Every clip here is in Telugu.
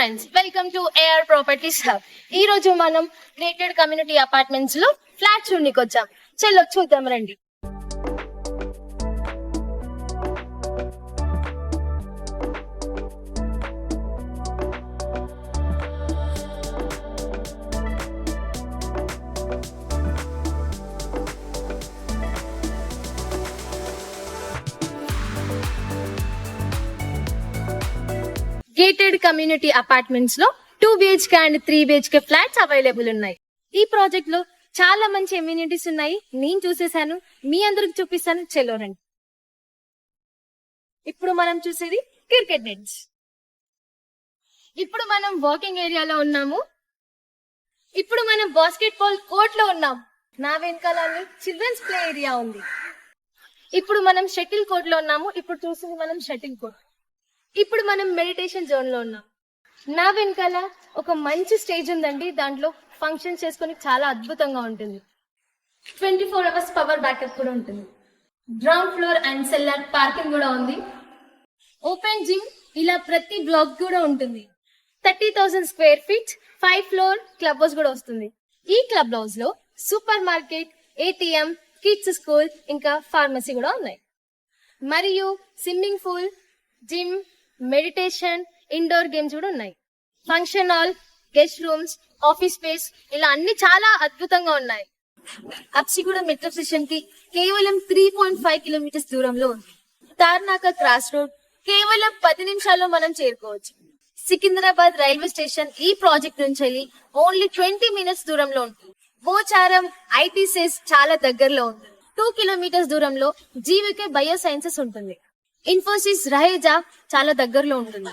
Friends welcome to AR properties hub ఈ రోజు మనం రేటెడ్ కమ్యూనిటీ అపార్ట్మెంట్స్లో ఫ్లాట్ చూడనికి వచ్చాం చలో చూద్దాం రండి. Gated community అపార్ట్మెంట్స్లో two BHK and three BHK flats available ఉన్నాయి. ఈ ప్రాజెక్ట్లో చాలా మంచి ఎమ్యూనిటీస్ ఉన్నాయి. నేను చూసేసాను మీ అందరికి చూపిస్తాను. చెలో ఇప్పుడు మనం చూసేది క్రికెట్ నెట్స్ ఇప్పుడు మనం వాకింగ్ ఏరియాలో ఉన్నాము. ఇప్పుడు మనం బాస్కెట్ బాల్ కోర్ట్లో ఉన్నాం. నా వెనకాల చిల్డ్రన్స్ ప్లే ఏరియా ఉంది. ఇప్పుడు మనం షటిల్ కోర్ట్లో ఉన్నాము. ఇప్పుడు చూసింది మనం షటిల్ కోర్ట్ ఇప్పుడు మనం మెడిటేషన్ జోన్లో ఉన్నాం. నా వెనకాల ఒక మంచి స్టేజ్ ఉందండి. దాంట్లో ఫంక్షన్ చేసుకొని చాలా అద్భుతంగా ఉంటుంది. Twenty four hours power backup కూడా ఉంటుంది. Ground floor and cellar parking కూడా ఉంది. ఓపెన్ జిమ్ ఇలా ప్రతి బ్లాక్ కూడా ఉంటుంది. Thirty thousand square feet five floor club house కూడా వస్తుంది. ఈ క్లబ్ హౌస్లో super market ATM kids school ఇంకా ఫార్మసీ కూడా ఉన్నాయి. మరియు swimming pool gym meditation indoor games కూడా ఉన్నాయి. Function hall guest rooms office space ఇలా అన్ని చాలా అద్భుతంగా ఉన్నాయి. అప్సిగూడ మెట్రో స్టేషన్కి కేవలం త్రీ పాయింట్ ఫైవ్ కిలోమీటర్స్ దూరంలో ఉంది. తార్నాక క్రాస్ రోడ్ కేవలం పది నిమిషాల్లో మనం చేరుకోవచ్చు. సికింద్రాబాద్ రైల్వే స్టేషన్ ఈ ప్రాజెక్ట్ నుంచి వెళ్ళి ఓన్లీ ట్వంటీ మినిట్స్ దూరంలో ఉంటుంది. పోచారం ఐటీసెస్ చాలా దగ్గరలో ఉంది. టూ కిలోమీటర్స్ దూరంలో జీవికే బయో సైన్సెస్ ఉంటుంది. ఇన్ఫోసిస్ రహేజా చాలా దగ్గరలో ఉంటుంది.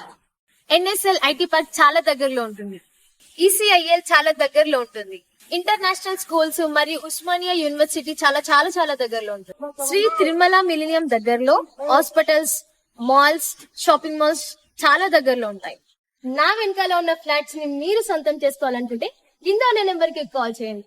ఎన్ఎస్ఎల్ ఐటీ పార్క్ చాలా దగ్గరలో ఉంటుంది. ఈసీఐఎల్ చాలా దగ్గరలో ఉంటుంది. ఇంటర్నేషనల్ స్కూల్స్ మరియు ఉస్మానియా యూనివర్సిటీ చాలా చాలా చాలా దగ్గరలో ఉంటుంది. శ్రీ తిరుమల మిలినియం దగ్గరలో హాస్పిటల్స్ మాల్స్ షాపింగ్ మాల్స్ చాలా దగ్గరలో ఉంటాయి. నా వెనకాల ఉన్న ఫ్లాట్స్ని మీరు సొంతం చేసుకోవాలనుకుంటే కింద ఉన్న నెంబర్కి కాల్ చేయండి.